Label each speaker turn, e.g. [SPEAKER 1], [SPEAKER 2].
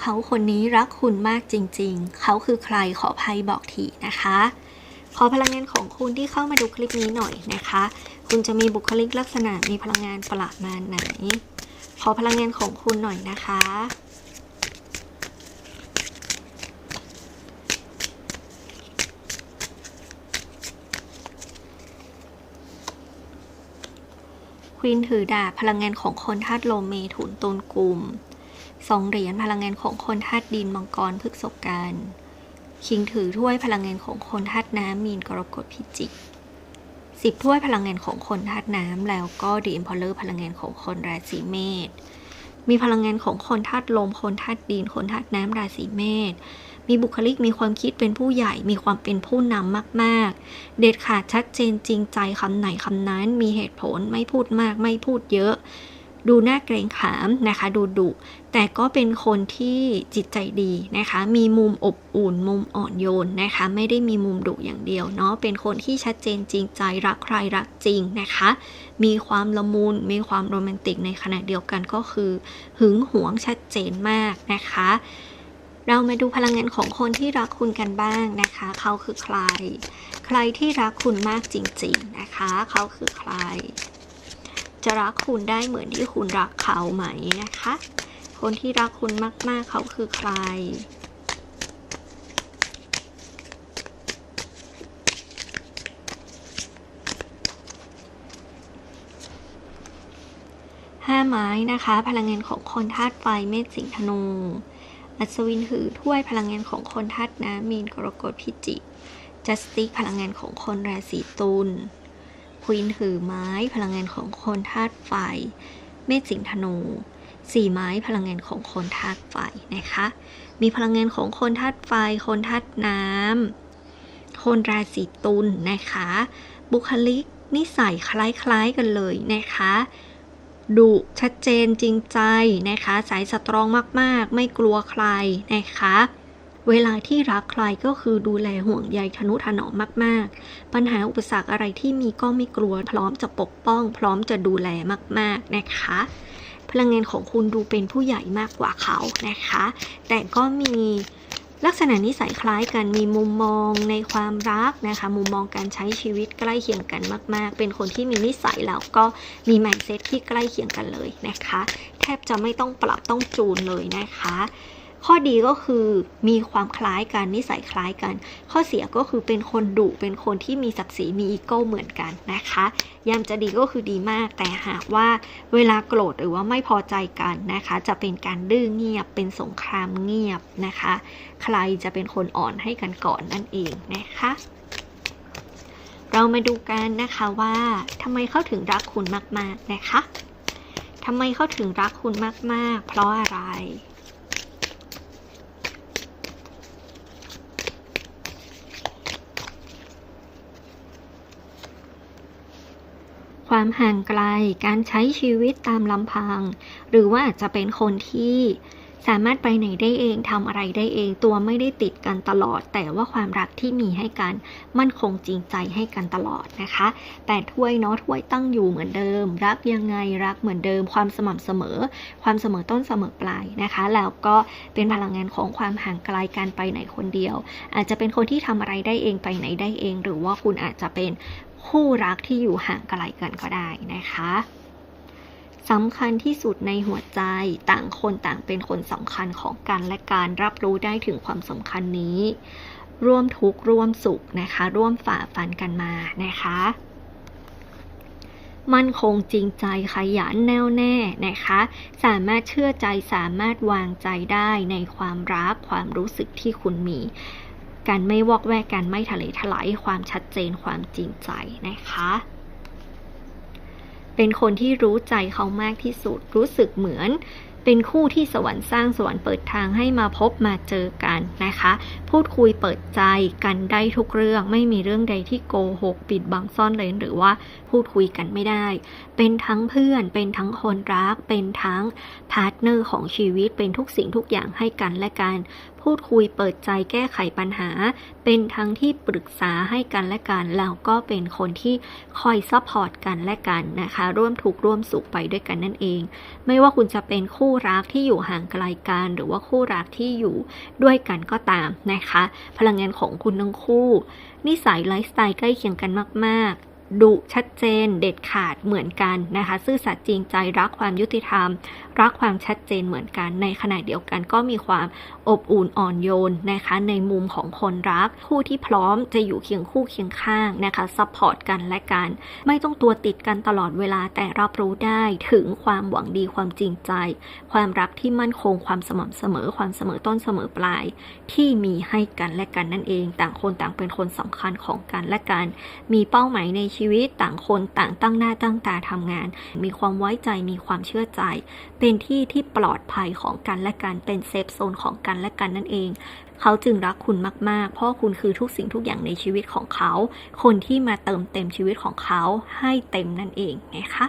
[SPEAKER 1] เขาคนนี้รักคุณมากจริง ๆ เขาคือใครขอภัยบอกทีนะคะ ขอพลังงานของคุณที่เข้ามาดูคลิปนี้หน่อยนะคะ คุณจะมีบุคลิกลักษณะมีพลังงานประมาณไหน ขอพลังงานของคุณหน่อยนะคะควีนถือดาบพลังงานของคนธาตุลมเมถุนตุลกลุ่ม สองเหรียญพลังงานของคนธาตุดินมังกรพฤกษกันคิงถือถ้วยพลังงานของคนธาตุน้ำมีนกรกฎพิจิกสิบถ้วยพลังงานของคนธาตุน้ำแล้วก็ดีอิมพอลเลอร์พลังงานของคนราศีเมษมีพลังงานของคนธาตุลม คนธาตุดิน คนธาตุน้ำราศีเมษมีบุคลิกมีความคิดเป็นผู้ใหญ่มีความเป็นผู้นำมากๆ เด็ดขาดชัดเจนจริงใจคำไหนคำนั้น มีเหตุผลไม่พูดมากไม่พูดเยอะ ดูน่าเกรงขามนะคะ ดูดุแต่ก็เป็นคนที่จิตใจดีนะคะ มีมุมอบอุ่น มุมอ่อนโยนนะคะ ไม่ได้มีมุมดุอย่างเดียวเนาะเป็นคนที่ชัดเจนจริงใจรักใครรักจริงนะคะ มีความละมุนมีความโรแมนติกในขณะเดียวกันก็คือ หึงหวงชัดเจนมากนะคะเรามาดูพลังงานของคนที่รักคุณกันบ้างนะคะ เขาคือใคร ใครที่รักคุณมากจริงๆนะคะ เขาคือใคร จะรักคุณได้เหมือนที่คุณรักเขาไหมนะคะ คนที่รักคุณมาก ๆ เขาคือใคร ห้าไม้นะคะ พลังงานของคนธาตุไฟเมษสิงห์ธนู อัศวินถือถ้วยพลังงานของคนธาตุน้ำมีนกรกฎพิจิกจัสติกพลังงานของคนราศีตุล ควีนถือไม้พลังงานของคนธาตุไฟ เมษสิงธนูสี่ไม้พลังงานของคนธาตุไฟนะคะ มีพลังงานของคนธาตุไฟ คนธาตุน้ำคนราศีตุลนะคะ บุคลิกนิสัยคล้ายๆกันเลยนะคะดุชัดเจนจริงใจนะคะ สายสตรองมากๆ ไม่กลัวใครนะคะ เวลาที่รักใครก็คือดูแลห่วงใยทนุถนอมมาก ๆ ปัญหาอุปสรรคอะไรที่มีก็ไม่กลัว พร้อมจะปกป้อง พร้อมจะดูแลมาก ๆ นะคะพลังงานของคุณดูเป็นผู้ใหญ่มากกว่าเขานะคะ แต่ก็มีลักษณะนิสัยคล้ายกัน มีมุมมองในความรักนะคะ มุมมองการใช้ชีวิตใกล้เคียงกันมาก ๆ เป็นคนที่มีนิสัยแล้วก็มี mindset ที่ใกล้เคียงกันเลยนะคะ แทบจะไม่ต้องปรับต้องจูนเลยนะคะ ข้อดีก็คือมีความคล้ายกันนิสัยคล้ายกัน ข้อเสียก็คือเป็นคนดุเป็นคนที่มีศักดิ์ศรีมีอีโก้เหมือนกันนะคะยามจะดีก็คือดีมาก แต่หากว่าเวลาโกรธหรือว่าไม่พอใจกันนะคะ จะเป็นการดื้อเงียบเป็นสงครามเงียบนะคะ ใครจะเป็นคนอ่อนให้กันก่อนนั่นเองนะคะเรามาดูกันนะคะว่าทำไมเขาถึงรักคุณมาก ๆ นะคะทำไมเขาถึงรักคุณมาก ๆ เพราะอะไร ความห่างไกล การใช้ชีวิตตามลำพัง หรือว่าอาจจะเป็นคนที่สามารถไปไหนได้เองทำอะไรได้เอง ตัวไม่ได้ติดกันตลอด แต่ว่าความรักที่มีให้กันมั่นคงจริงใจให้กันตลอดนะคะแต่ถ้วยเนาะถ้วยตั้งอยู่เหมือนเดิม รักยังไงรักเหมือนเดิม ความสม่ำเสมอ ความเสมอต้นเสมอปลายนะคะ แล้วก็เป็นพลังงานของความห่างไกลการไปไหนคนเดียว อาจจะเป็นคนที่ทำอะไรได้เองไปไหนได้เอง หรือว่าคุณอาจจะเป็น คู่รักที่อยู่ห่างไกลกันก็ได้นะคะสำคัญที่สุดในหัวใจต่างคนต่างเป็นคนสำคัญของกันและการรับรู้ได้ถึงความสำคัญนี้ ร่วมทุกข์ร่วมสุขนะคะ ร่วมฝ่าฟันกันมานะคะ มั่นคงจริงใจขยันแน่วแน่นะคะ สามารถเชื่อใจสามารถวางใจได้ในความรักความรู้สึกที่คุณมี การไม่วอกแวกการไม่ทะเลทลายความชัดเจนความจริงใจนะคะ เป็นคนที่รู้ใจเขามากที่สุดรู้สึกเหมือนเป็นคู่ที่สวรรค์สร้างสวรรค์เปิดทางให้มาพบมาเจอกันนะคะ พูดคุยเปิดใจกันได้ทุกเรื่อง ไม่มีเรื่องใดที่โกหกปิดบังซ่อนเร้นหรือว่าพูดคุยกันไม่ได้ เป็นทั้งเพื่อน เป็นทั้งคนรัก เป็นทั้งพาร์ทเนอร์ของชีวิต เป็นทุกสิ่งทุกอย่างให้กันและกัน พูดคุยเปิดใจแก้ไขปัญหา เป็นทั้งที่ปรึกษาให้กันและกัน แล้วก็เป็นคนที่คอยซัพพอร์ตกันและกันนะคะ ร่วมทุกข์ร่วมสุขไปด้วยกันนั่นเอง ไม่ว่าคุณจะเป็นคู่รักที่อยู่ห่างไกลกัน หรือว่าคู่รักที่อยู่ด้วยกันก็ตามนะคะพลังงานของคุณทั้งคู่ นิสัยไลฟ์สไตล์ใกล้เคียงกันมาก ดุชัดเจนเด็ดขาดเหมือนกันนะคะ ซื่อสัตย์จริงใจรักความยุติธรรม รักความชัดเจนเหมือนกัน ในขณะเดียวกันก็มีความอบอุ่นอ่อนโยนนะคะ ในมุมของคนรัก คู่ที่พร้อมจะอยู่เคียงคู่เคียงข้างนะคะซัพพอร์ตกันและกัน ไม่ต้องตัวติดกันตลอดเวลาแต่รับรู้ได้ถึงความหวังดีความจริงใจ ความรักที่มั่นคงความสม่ำเสมอความเสมอต้นเสมอปลาย ที่มีให้กันและกันนั่นเอง ต่างคนต่างเป็นคนสำคัญของกันและกัน มีเป้าหมายในชีวิตต่างคนต่างตั้งหน้าตั้งตาทำงาน มีความไว้ใจมีความเชื่อใจ เป็นที่ที่ปลอดภัยของกันและกันเป็นเซฟโซนของกันและกันนั่นเอง เขาจึงรักคุณมาก ๆ เพราะคุณคือทุกสิ่งทุกอย่างในชีวิตของเขา คนที่มาเติมเต็มชีวิตของเขาให้เต็มนั่นเองไงคะ